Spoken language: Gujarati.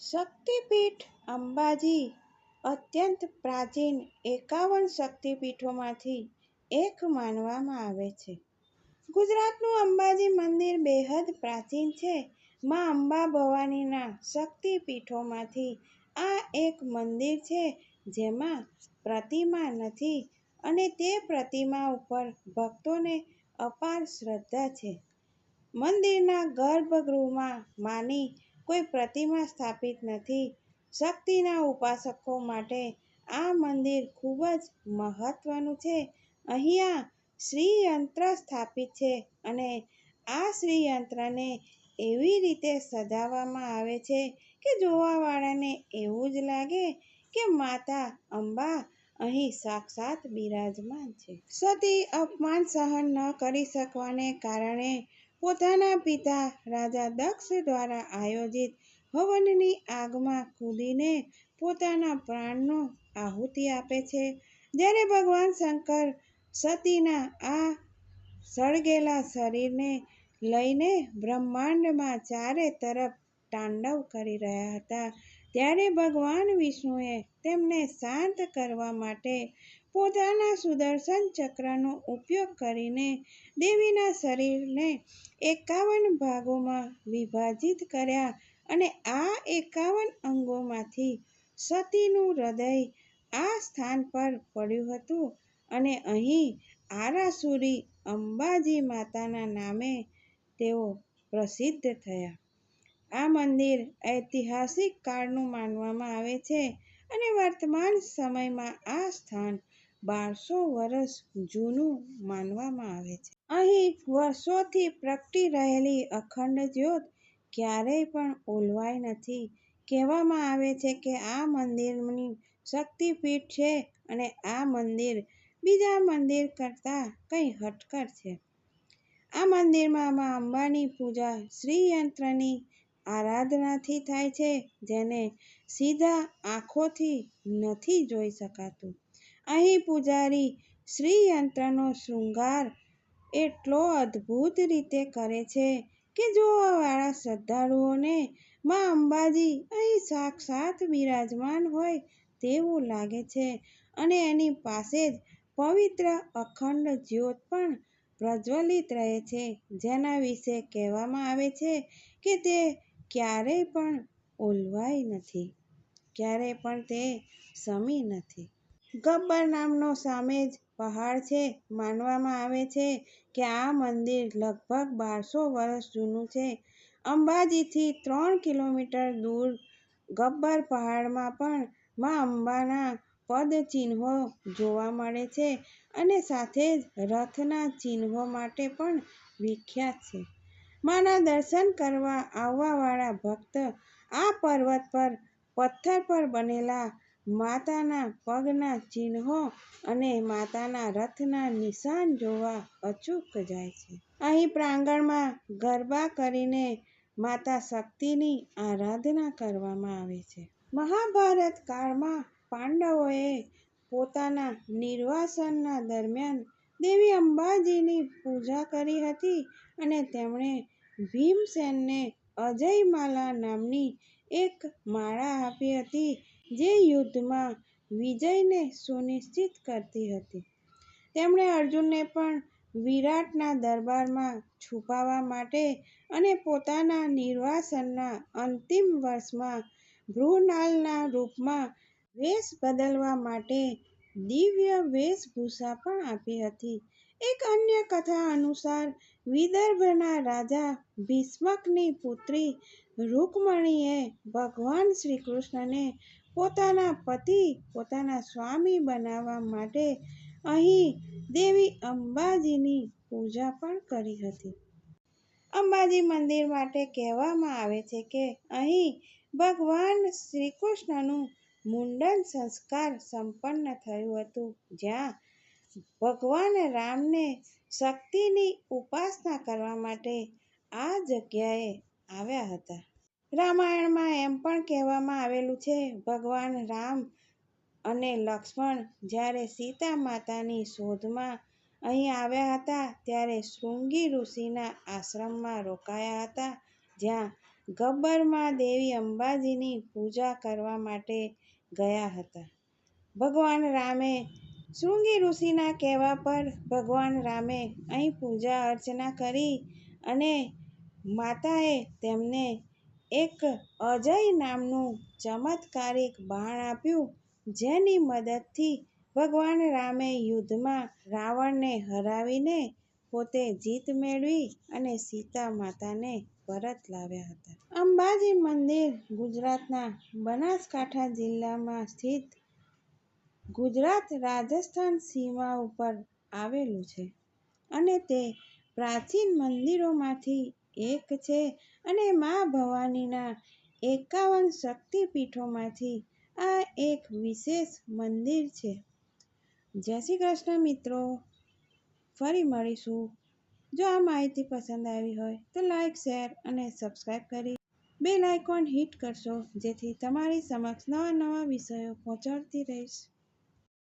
શક્તિપીઠ અંબાજી, અત્યંત પ્રાચીન એકાવન શક્તિપીઠોમાંથી એક માનવામાં આવે છે. ગુજરાતનું અંબાજી મંદિર બેહદ પ્રાચીન છે. માં અંબા ભવાનીના શક્તિપીઠોમાંથી આ એક મંદિર છે, જેમાં પ્રતિમા નથી અને તે પ્રતિમા ઉપર ભક્તોને અપાર શ્રદ્ધા છે. મંદિરના ગર્ભગૃહમાં માની કોઈ પ્રતિમા સ્થાપિત નથી. શક્તિના ઉપાસકો માટે આ મંદિર ખૂબ જ મહત્વનું છે. અહીંયા શ્રીયંત્ર સ્થાપિત છે અને આ શ્રીયંત્રને એવી રીતે સજાવવામાં આવે છે કે જોવાવાળાને એવું જ લાગે કે માતા અંબા અહીં સાક્ષાત બિરાજમાન છે. સતી અપમાન સહન ન કરી શકવાને કારણે પોતાના પિતા રાજા દક્ષ દ્વારા આયોજિત હવનની આગમાં કૂદીને પોતાના પ્રાણનો આહુતિ આપે છે. જ્યારે ભગવાન શંકર સતીના આ સળગેલા શરીરને લઈને બ્રહ્માંડમાં ચારે તરફ તાંડવ કરી રહ્યા હતા ત્યારે ભગવાન વિષ્ણુએ તેમને શાંત કરવા માટે પોતાના સુદર્શન ચક્રનો ઉપયોગ કરીને દેવીના શરીરને એકાવન ભાગોમાં વિભાજિત કર્યા અને આ એકાવન અંગોમાંથી સતીનું હૃદય આ સ્થાન પર પડ્યું હતું અને અહીં આરાસુરી અંબાજી માતાના નામે તેઓ પ્રસિદ્ધ થયા. આ મંદિર ઐતિહાસિક કાળનું માનવામાં આવે છે અને વર્તમાન સમયમાં આ સ્થાન બારસો વર્ષ જૂનું માનવામાં આવે છે. અહીં વર્ષોથી પ્રગટી રહેલી અખંડ જ્યોત ક્યારેય પણ ઓલવાઈ નથી. કહેવામાં આવે છે કે આ મંદિરની શક્તિપીઠ છે અને આ મંદિર બીજા મંદિર કરતાં કંઈ હટકર છે. આ મંદિરમાં મા અંબાની પૂજા શ્રીયંત્રની આરાધનાથી થાય છે, જેને સીધા આંખોથી નથી જોઈ શકાતું. અહીં પૂજારી શ્રીયંત્રનો શૃંગાર એટલો અદ્ભુત રીતે કરે છે કે જોવાવાળા શ્રદ્ધાળુઓને માં અંબાજી અહીં સાક્ષાત બિરાજમાન હોય તેવું લાગે છે અને એની પાસે જ પવિત્ર અખંડ જ્યોત પણ પ્રજ્વલિત રહે છે, જેના વિશે કહેવામાં આવે છે કે તે ક્યારેય પણ ઓલવાઈ નથી, ક્યારેય પણ તે શમી નથી. ગબ્બર નામનો સામે જ પહાડ છે. માનવામાં આવે છે કે આ મંદિર લગભગ બારસો વર્ષ જૂનું છે. અંબાજીથી ત્રણ કિલોમીટર દૂર ગબ્બર પહાડમાં પણ મા અંબાના પદચિહ્નો જોવા મળે છે અને સાથે જ રથના ચિહ્નો માટે પણ વિખ્યાત છે. માના દર્શન કરવા આવવાવાળા ભક્ત આ પર્વત પર પથ્થર પર બનેલા માતાના પગના ચિહ્નો અને માતાના રથના નિશાન જોવા અચૂક જાય છે. અહીં પ્રાંગણમાં ગરબા કરીને માતા શક્તિની આરાધના કરવામાં આવે છે. મહાભારત કાળમાં પાંડવોએ પોતાના નિર્વાસનના દરમિયાન દેવી અંબાજીની પૂજા કરી હતી અને તેમણે ભીમસેનને અજયમાલા નામની એક માળા આપી હતી, જે યુદ્ધમાં વિજયને સુનિશ્ચિત કરતી હતી. તેમણે અર્જુનને પણ વિરાટના દરબારમાં છુપાવા માટે અને પોતાના નિર્વાસનના અંતિમ વર્ષમાં ભૃણાલના રૂપમાં વેશ બદલવા માટે દિવ્ય વેશભૂષા પણ આપી હતી. એક અન્ય કથા અનુસાર વિદર્ભના રાજા ભીષ્મકની પુત્રી રૂકમણીએ ભગવાન શ્રીકૃષ્ણને પોતાના પતિ, પોતાના સ્વામી બનાવવા માટે અહીં દેવી અંબાજીની પૂજા પણ કરી હતી. અંબાજી મંદિર માટે કહેવામાં આવે છે કે અહીં ભગવાન શ્રીકૃષ્ણનું મુંડન સંસ્કાર સંપન્ન થયું હતું, જ્યાં ભગવાન રામને શક્તિની ઉપાસના કરવા માટે આ જગ્યાએ આવ્યા હતા. રામાયણમાં એમ પણ કહેવામાં આવેલું છે, ભગવાન રામ અને લક્ષ્મણ જ્યારે સીતા માતાની શોધમાં અહીં આવ્યા હતા, ત્યારે શૃંગી ઋષિના આશ્રમમાં રોકાયા હતા, જ્યાં ગબ્બરમાં દેવી અંબાજીની પૂજા કરવા માટે ગયા હતા. ભગવાન રામે શૃંગી ઋષિના કહેવા પર ભગવાન રામે અહીં પૂજા અર્ચના કરી અને માતાએ તેમને એક અજય નામનું ચમત્કારિક બાણ આપ્યું, જેની મદદથી ભગવાન રામે યુદ્ધમાં રાવણને હરાવીને પોતે જીત મેળવી અને સીતા માતાને પરત લાવ્યા હતા. અંબાજી મંદિર ગુજરાતના બનાસકાંઠા જિલ્લામાં સ્થિત ગુજરાત રાજસ્થાન સીમા ઉપર આવેલું છે અને તે પ્રાચીન મંદિરોમાંથી એક છે અને મા ભવાનીના એકાવન શક્તિપીઠોમાંથી આ એક વિશેષ મંદિર છે. જય શ્રી કૃષ્ણ મિત્રો, ફરી મળીશું. જો આ માહિતી પસંદ આવી હોય તો લાઇક શેર અને સબસ્ક્રાઈબ કરી બેલ આઇકોન હિટ કરશો જેથી તમારી સમક્ષ નવા નવા વિષયો પહોંચાડતી રહીશ.